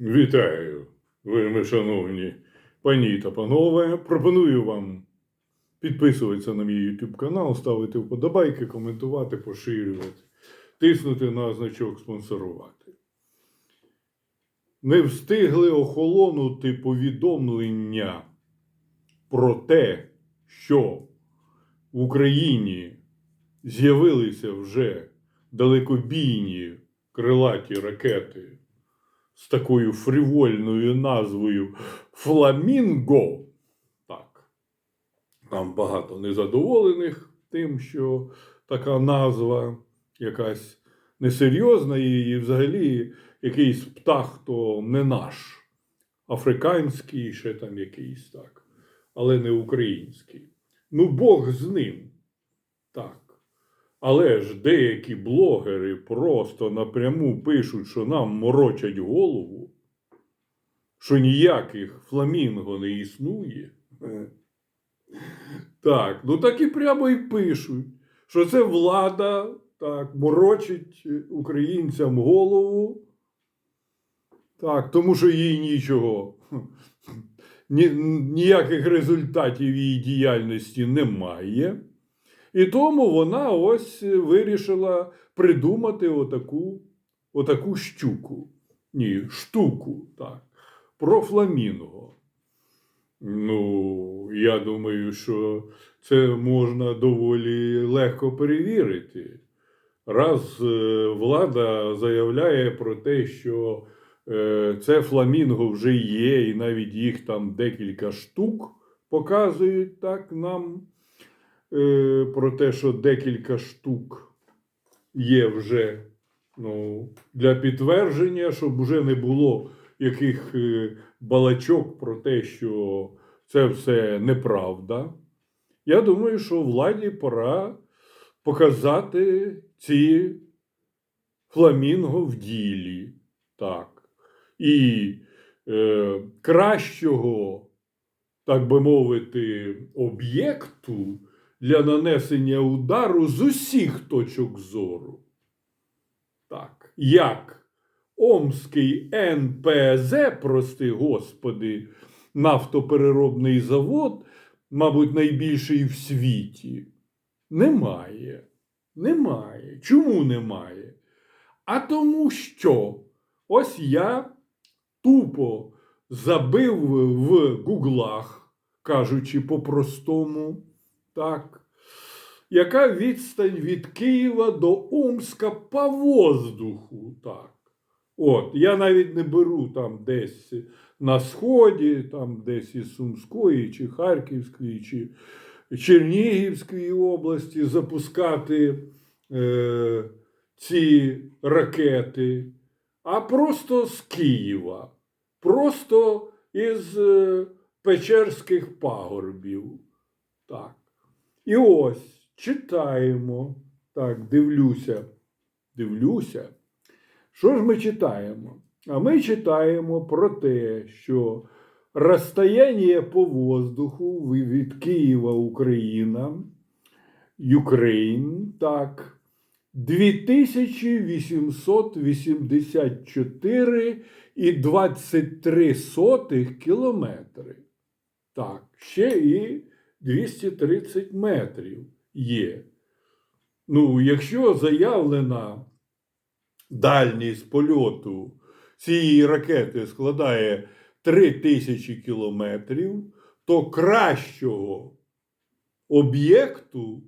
Вітаю, вельми шановні пані та панове. Пропоную вам підписуватися на мій YouTube канал, ставити вподобайки, коментувати, поширювати, тиснути на значок спонсорувати. Не встигли охолонути повідомлення про те, що в Україні з'явилися вже далекобійні крилаті ракети з такою фривольною назвою Фламінго. Так. Там багато незадоволених тим, що така назва якась несерйозна і взагалі якийсь птах, то не наш, африканський, ще там якийсь так, але не український. Ну, Бог з ним. Так. Але ж деякі блогери просто напряму пишуть, що нам морочать голову, що ніяких фламінго не існує. Так, ну так і прямо і пишуть, що це влада так, морочить українцям голову. Так, тому що їй нічого, ні, ніяких результатів її діяльності немає. І тому вона ось вирішила придумати отаку, отаку щуку. Ні, штуку, так, про фламінго. Ну, я думаю, що це можна доволі легко перевірити. Раз е, влада заявляє про те, що е, це фламінго вже є, і навіть їх там декілька штук показують так нам е, про те, що декілька штук є вже ну, для підтвердження, щоб вже не було яких е, балачок про те, що це все неправда. Я думаю, що владі пора показати ці фламінго в ділі. Так. І е, кращого, так би мовити, об'єкту для нанесення удару з усіх точок зору. Так, як Омський НПЗ, прости господи, нафтопереробний завод, мабуть, найбільший в світі, немає. Немає. Чому немає? А тому що ось я тупо забив в гуглах, кажучи по-простому, так, яка відстань від Києва до Омска по воздуху. так. От, я навіть не беру там десь на Сході, там десь із Сумської, чи Харківської, чи Чернігівської області запускати е, ці ракети, а просто з Києва, просто із е, Печерських пагорбів. Так. І ось читаємо. Так, дивлюся, дивлюся. Що ж ми читаємо? А ми читаємо про те, що розстояние по воздуху від Києва Україна, Україн, так, 2884 і 23 сотих кілометри. Так, ще і 230 метрів є. Ну, якщо заявлена дальність польоту цієї ракети складає 3000 кілометрів, то кращого об'єкту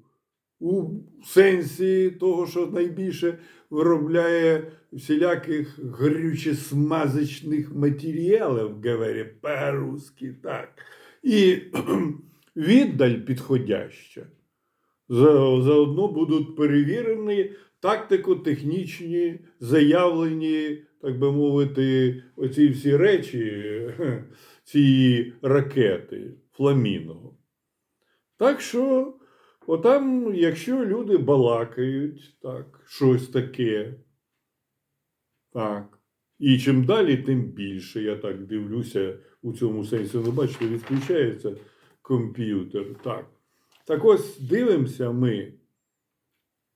у сенсі того, що найбільше виробляє всіляких горюче-смазочних матеріалів, говоря по-русски, так. І віддаль підходяща. Заодно будуть перевірені тактико-технічні, заявлені, так би мовити, оці всі речі, ці ракети Фламіного. Так що, отам, якщо люди балакають, так, щось таке, так. І чим далі, тим більше. Я так дивлюся у цьому сенсі. Ну, бачите, відключається комп'ютер. Так. Так ось дивимося ми.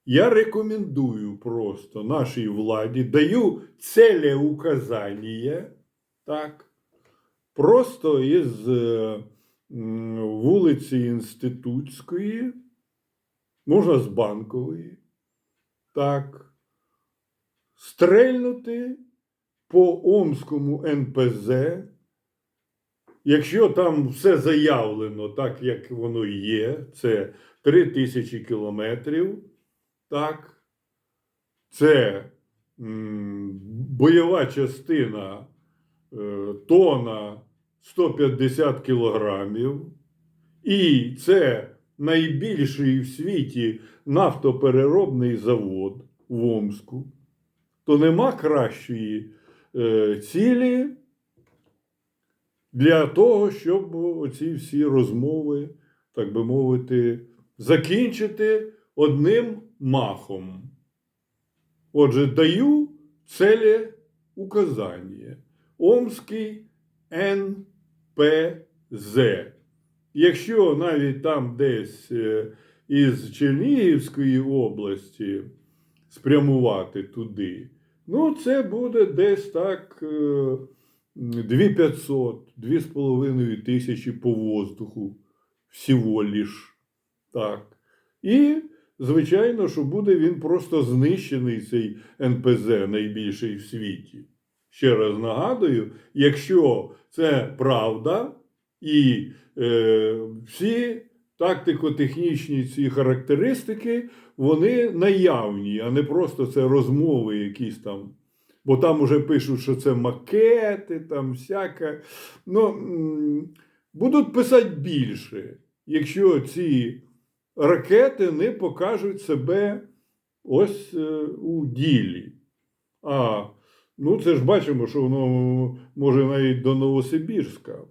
Я рекомендую просто нашій владі, даю целе указання Так. Просто із е, вулиці Інститутської, можна з банкової, так, стрельнути по Омському НПЗ, якщо там все заявлено так, як воно є, це 3 тисячі кілометрів, так, це м, бойова частина е, тона 150 кілограмів, і це найбільший в світі нафтопереробний завод в Омску, то нема кращої е, цілі для того, щоб оці всі розмови, так би мовити, закінчити одним махом. Отже, даю целе указання. Омський НПЗ. Якщо навіть там десь е, із Чернігівської області спрямувати туди, ну це буде десь так е, 2500, 2,5 тисячі по воздуху всього лиш. Так. І, звичайно, що буде він просто знищений, цей НПЗ найбільший в світі. Ще раз нагадую, якщо це правда, і е, всі тактико-технічні ці характеристики, вони наявні, а не просто це розмови якісь там. Бо там уже пишуть, що це макети, там всяке. Ну, будуть писати більше, якщо ці ракети не покажуть себе ось е, у ділі. А ну це ж бачимо, що воно може навіть до Новосибірська, в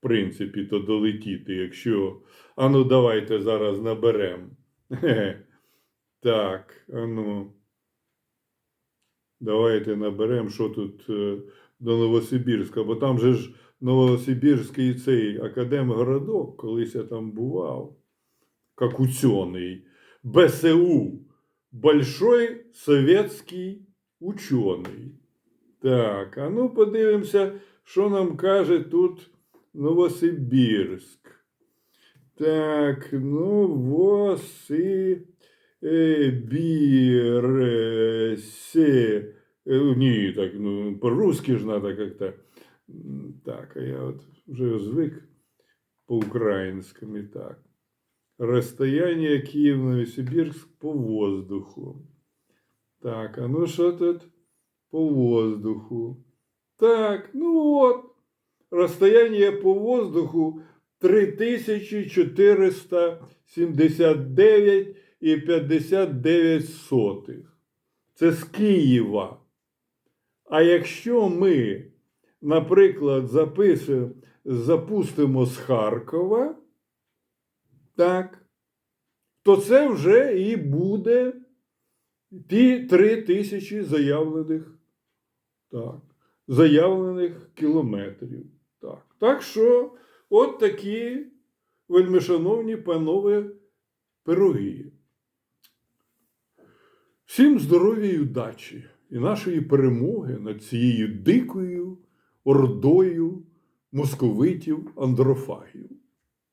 принципі, то долетіти, якщо. А ну давайте зараз наберемо. Так, а ну. Давайте наберемо, що тут е, до Новосибірська, бо там же ж Новосибірський цей академгородок, колись я там бував, як учений, БСУ, Большой Советський учений. Так, а ну подивимося, що нам каже тут Новосибірськ. Так, ну, воси. Е, Бірсе. Е, Ні, так, ну, по-русски ж надо как-то. М, Так, а я от вже звик по-українському так. Розстояние Київ-Новосибірськ по воздуху. Так, а ну що тут по воздуху? Так, ну от. Розстояние по воздуху 3479 і 59 сотих. Це з Києва. А якщо ми, наприклад, запустимо з Харкова, так, то це вже і буде ті 3 тисячі заявлених, так, заявлених кілометрів. Так, так що, от такі, вельмишановні панове, пироги. Всім здоров'я і удачі і нашої перемоги над цією дикою ордою московитів андрофагів.